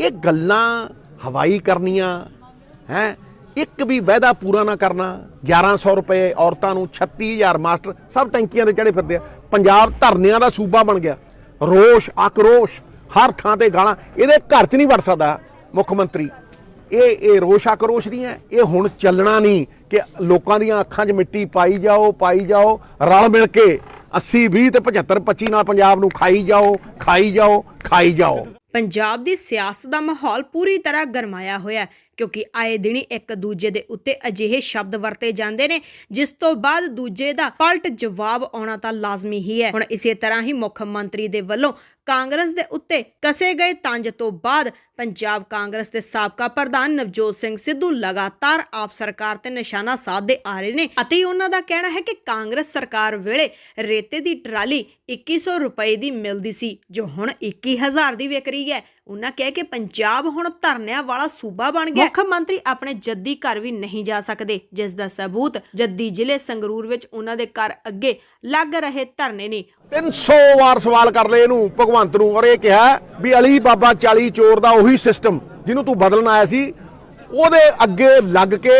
ਇਹ ਗੱਲਾਂ ਹਵਾਈ ਕਰਨੀਆਂ, ਹੈ? ਇੱਕ ਵੀ ਵਾਅਦਾ ਪੂਰਾ ਨਾ ਕਰਨਾ 1100 ਰੁਪਏ ਔਰਤਾਂ ਨੂੰ 36000 ਮਾਸਟਰ, ਸਭ ਟੈਂਕੀਆਂ ਤੇ ਚੜੇ ਫਿਰਦੇ ਆ। ਪੰਜਾਬ ਧਰਨਿਆਂ ਦਾ ਸੂਬਾ ਬਣ ਗਿਆ। ਰੋਸ਼, ਆਕਰੋਸ਼, ਹਰ ਥਾਂ ਤੇ ਗਾਲਾਂ, ਇਹਦੇ ਘਰ 'ਚ ਨਹੀਂ ਵੜ ਸਕਦਾ ਮੁੱਖ ਮੰਤਰੀ। ਇਹ ਇਹ ਰੋਸ਼, ਆਕਰੋਸ਼ ਨਹੀਂ ਹੈ। ਇਹ ਹੁਣ ਚੱਲਣਾ ਨਹੀਂ ਕਿ ਲੋਕਾਂ ਦੀਆਂ ਅੱਖਾਂ 'ਚ ਮਿੱਟੀ ਪਾਈ ਜਾਓ ਪਾਈ ਜਾਓ, ਰਲ ਮਿਲ ਕੇ 80 20 ਤੇ 75 25 ਨਾਲ ਪੰਜਾਬ ਨੂੰ ਖਾਈ ਜਾਓ ਖਾਈ ਜਾਓ ਖਾਈ ਜਾਓ। ਪੰਜਾਬ ਦੀ ਸਿਆਸਤ ਦਾ ਮਾਹੌਲ ਪੂਰੀ ਤਰ੍ਹਾਂ ਗਰਮਾਇਆ ਹੋਇਆ ਹੈ, ਕਿਉਂਕਿ ਆਏ ਦਿਨੀ ਇੱਕ ਦੂਜੇ ਦੇ ਉੱਤੇ ਅਜਿਹੇ ਸ਼ਬਦ ਵਰਤੇ ਜਾਂਦੇ ਨੇ, ਜਿਸ ਤੋਂ ਬਾਅਦ ਦੂਜੇ ਦਾ ਪਲਟ ਜਵਾਬ ਆਉਣਾ ਤਾਂ ਲਾਜ਼ਮੀ ਹੀ ਹੈ। ਹੁਣ ਇਸੇ ਤਰ੍ਹਾਂ ਹੀ ਮੁੱਖ ਮੰਤਰੀ ਦੇ ਵੱਲੋਂ ਕਾਂਗਰਸ ਦੇ ਉੱਤੇ ਕਸੇ ਗਏ ਤੰਜ ਤੋਂ ਬਾਅਦ ਪੰਜਾਬ ਕਾਂਗਰਸ ਦੇ ਸਾਬਕਾ ਪ੍ਰਧਾਨ ਨਵਜੋਤ ਸਿੰਘ ਸਿੱਧੂ ਲਗਾਤਾਰ ਆਪ ਸਰਕਾਰ ਤੇ ਨਿਸ਼ਾਨਾ ਸਾਧਦੇ ਆ ਰਹੇ ਨੇ ਅਤੇ ਉਹਨਾਂ ਦਾ ਕਹਿਣਾ ਹੈ ਕਿ ਕਾਂਗਰਸ ਸਰਕਾਰ ਵੇਲੇ ਰੇਤੇ ਦੀ ਟਰਾਲੀ 2100 ਰੁਪਏ ਦੀ ਮਿਲਦੀ ਸੀ ਜੋ ਹੁਣ 21000 ਦੀ ਵਿਕ ਰਹੀ ਹੈ। ਉਹਨਾਂ ਕਿਹਾ ਕਿ ਪੰਜਾਬ ਹੁਣ ਧਰਨਿਆਂ ਵਾਲਾ ਸੂਬਾ ਬਣ ਗਿਆ। ਮੁੱਖ ਮੰਤਰੀ ਆਪਣੇ ਜੱਦੀ ਘਰ ਵੀ ਨਹੀਂ ਜਾ ਸਕਦੇ ਜਿਸ ਦਾ ਸਬੂਤ ਜੱਦੀ ਜ਼ਿਲ੍ਹੇ ਸੰਗਰੂਰ ਵਿੱਚ ਉਹਨਾਂ ਦੇ ਘਰ ਅੱਗੇ ਲੱਗ ਰਹੇ ਧਰਨੇ ਨੇ। 300 ਵਾਰ ਸਵਾਲ ਕਰ ਲਏ ਇਹਨੂੰ ਭਗਵੰਤ ਨੂੰ ਔਰ ਇਹ ਕਿਹਾ ਵੀ ਅਲੀ ਬਾਬਾ 40 ਚੋਰ ਦਾ ਉਹੀ ਸਿਸਟਮ ਜਿਹਨੂੰ ਤੂੰ ਬਦਲਣ ਆਇਆ ਸੀ ਉਹਦੇ ਅੱਗੇ ਲੱਗ ਕੇ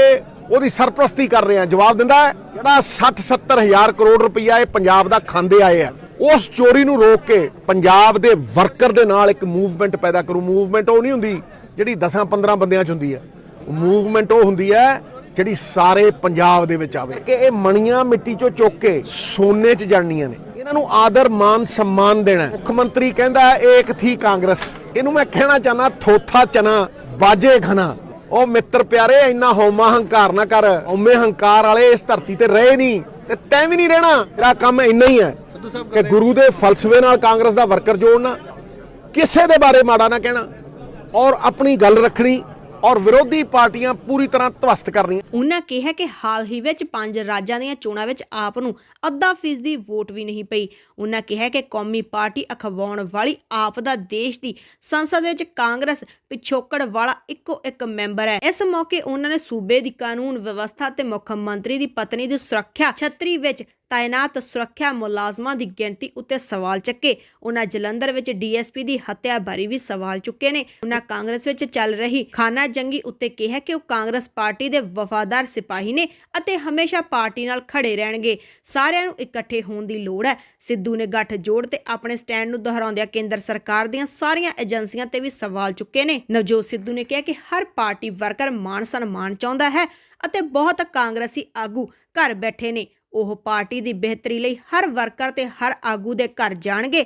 ਉਹਦੀ ਸਰਪ੍ਰਸਤੀ ਕਰ ਰਹੇ। ਆ ਜਵਾਬ ਦਿੰਦਾ ਹੈ, ਜਿਹੜਾ 60 70 ਹਜ਼ਾਰ ਕਰੋੜ ਰੁਪਈਆ ਇਹ ਪੰਜਾਬ ਦਾ ਖਾਂਦੇ ਆਏ ਆ। ਉਸ ਚੋਰੀ ਨੂੰ ਰੋਕ ਕੇ ਪੰਜਾਬ ਦੇ ਵਰਕਰ ਦੇ ਨਾਲ ਇੱਕ ਮੂਵਮੈਂਟ ਪੈਦਾ ਕਰੂ। ਮੂਵਮੈਂਟ ਉਹ ਨਹੀਂ ਹੁੰਦੀ ਜਿਹੜੀ 10 15 ਬੰਦਿਆਂ 'ਚ ਹੁੰਦੀ ਹੈ ਮੂਵਮੈਂਟ ਉਹ ਹੁੰਦੀ ਹੈ ਜਿਹੜੀ ਸਾਰੇ ਪੰਜਾਬ ਦੇ ਵਿੱਚ ਆਵੇ। ਕਿ ਇਹ ਮਣੀਆਂ ਮਿੱਟੀ 'ਚੋਂ ਚੁੱਕ ਕੇ ਸੋਨੇ 'ਚ ਜਾਣੀਆਂ ਨੇ। ਇਹਨਾਂ ਨੂੰ ਆਦਰ, ਮਾਨ, ਸਨਮਾਨ ਦੇਣਾ ਮੁੱਖ ਮੰਤਰੀ ਕਹਿੰਦਾ ਏਕ ਥੀ ਕਾਂਗਰਸ। ਇਹਨੂੰ ਮੈਂ ਕਹਿਣਾ ਚਾਹਨਾ ਥੋਥਾ ਚਨਾ, ਬਾਜੇ ਘਨਾ ਉਹ ਮਿੱਤਰ ਪਿਆਰੇ, ਇੰਨਾ ਹਉਮਾ ਹੰਕਾਰ ਨਾ ਕਰ। ਹਉਮੇ ਹੰਕਾਰ ਵਾਲੇ ਇਸ ਧਰਤੀ ਤੇ ਰਹੇ ਨਹੀਂ, ਤੇ ਤੈਂ ਵੀ ਨਹੀਂ ਰਹਿਣਾ। ਤੇਰਾ ਕੰਮ ਇੰਨਾ ਹੀ ਹੈ ਕਿ ਗੁਰੂ ਦੇ ਫਲਸਫੇ ਨਾਲ ਕਾਂਗਰਸ ਦਾ ਵਰਕਰ ਜੋੜਨਾ, ਕਿਸੇ ਦੇ ਬਾਰੇ ਮਾੜਾ ਨਾ ਕਹਿਣਾ। ਔਰ ਆਪਣੀ ਗੱਲ ਰੱਖਣੀ ਔਰ ਵਿਰੋਧੀ ਪਾਰਟੀਆਂ ਪੂਰੀ ਤਰ੍ਹਾਂ ਧਵਸਤ ਕਰਨੀਆਂ। ਉਹਨਾਂ ਕਿਹਾ ਕਿ ਹਾਲ ਹੀ ਵਿੱਚ ਪੰਜ ਰਾਜਾਂ ਦੀਆਂ ਚੋਣਾਂ ਵਿੱਚ ਆਪ ਨੂੰ ਅੱਧਾ ਫੀਸਦੀ ਵੋਟ ਵੀ ਨਹੀਂ ਪਈ। ਉਹਨਾਂ ਕਿਹਾ ਕਿ ਕੌਮੀ ਪਾਰਟੀ ਅਖਵਾਉਣ ਵਾਲੀ ਆਪ ਦਾ ਦੇਸ਼ ਦੀ ਸੰਸਦ ਵਿੱਚ ਕਾਂਗਰਸ ਪਿਛੋਕੜ ਵਾਲਾ ਇੱਕੋ ਇੱਕ ਮੈਂਬਰ ਹੈ। ਇਸ ਮੌਕੇ ਉਹਨਾਂ ਨੇ ਸੂਬੇ ਦੀ ਕਾਨੂੰਨ ਵਿਵਸਥਾ ਤੇ ਮੁੱਖ ਮੰਤਰੀ ਦੀ ਪਤਨੀ ਦੀ ਸੁਰੱਖਿਆ ਛਤਰੀ ਵਿੱਚ ਤਾਇਨਾਤ ਸੁਰੱਖਿਆ ਮੁਲਾਜ਼ਮਾਂ ਦੀ ਗਿਣਤੀ ਉੱਤੇ ਸਵਾਲ ਚੱਕੇ। ਉਹਨਾਂ ਜਲੰਧਰ ਵਿੱਚ ਡੀਐਸਪੀ ਦੀ ਹੱਤਿਆ ਬਾਰੇ ਵੀ ਸਵਾਲ ਚੁੱਕੇ ਨੇ। ਉਹਨਾਂ ਕਾਂਗਰਸ ਵਿੱਚ ਚੱਲ ਰਹੀ ਖਾਨਾ ਜੰਗੀ ਉੱਤੇ ਕਿਹਾ ਕਿ ਉਹ ਕਾਂਗਰਸ ਪਾਰਟੀ ਦੇ ਵਫਾਦਾਰ ਸਿਪਾਹੀ ਨੇ ਅਤੇ ਹਮੇਸ਼ਾ ਪਾਰਟੀ ਨਾਲ ਖੜੇ ਰਹਿਣਗੇ। ਸਾਰਿਆਂ ਨੂੰ ਇਕੱਠੇ ਹੋਣ ਦੀ ਲੋੜ ਹੈ। ਸਿੱਧੂ ਨੇ ਗੱਠ ਜੋੜ ਤੇ ਆਪਣੇ ਸਟੈਂਡ ਨੂੰ ਦੁਹਰਾਉਂਦਿਆਂ ਕੇਂਦਰ ਸਰਕਾਰ ਦੀਆਂ ਸਾਰੀਆਂ ਏਜੰਸੀਆਂ ਤੇ ਵੀ ਸਵਾਲ ਚੁੱਕੇ ਨੇ। ਨਵਜੋਤ ਸਿੱਧੂ ਨੇ ਕਿਹਾ ਕਿ ਹਰ ਪਾਰਟੀ ਵਰਕਰ ਮਾਣ ਸਨਮਾਨ ਚਾਹੁੰਦਾ ਹੈ ਅਤੇ ਬਹੁਤ ਕਾਂਗਰਸੀ ਆਗੂ ਘਰ ਬੈਠੇ ਨੇ। ਉਹ ਪਾਰਟੀ ਦੀ ਬਿਹਤਰੀ ਲਈ ਹਰ ਵਰਕਰ ਤੇ ਹਰ ਆਗੂ ਦੇ ਘਰ ਜਾਣਗੇ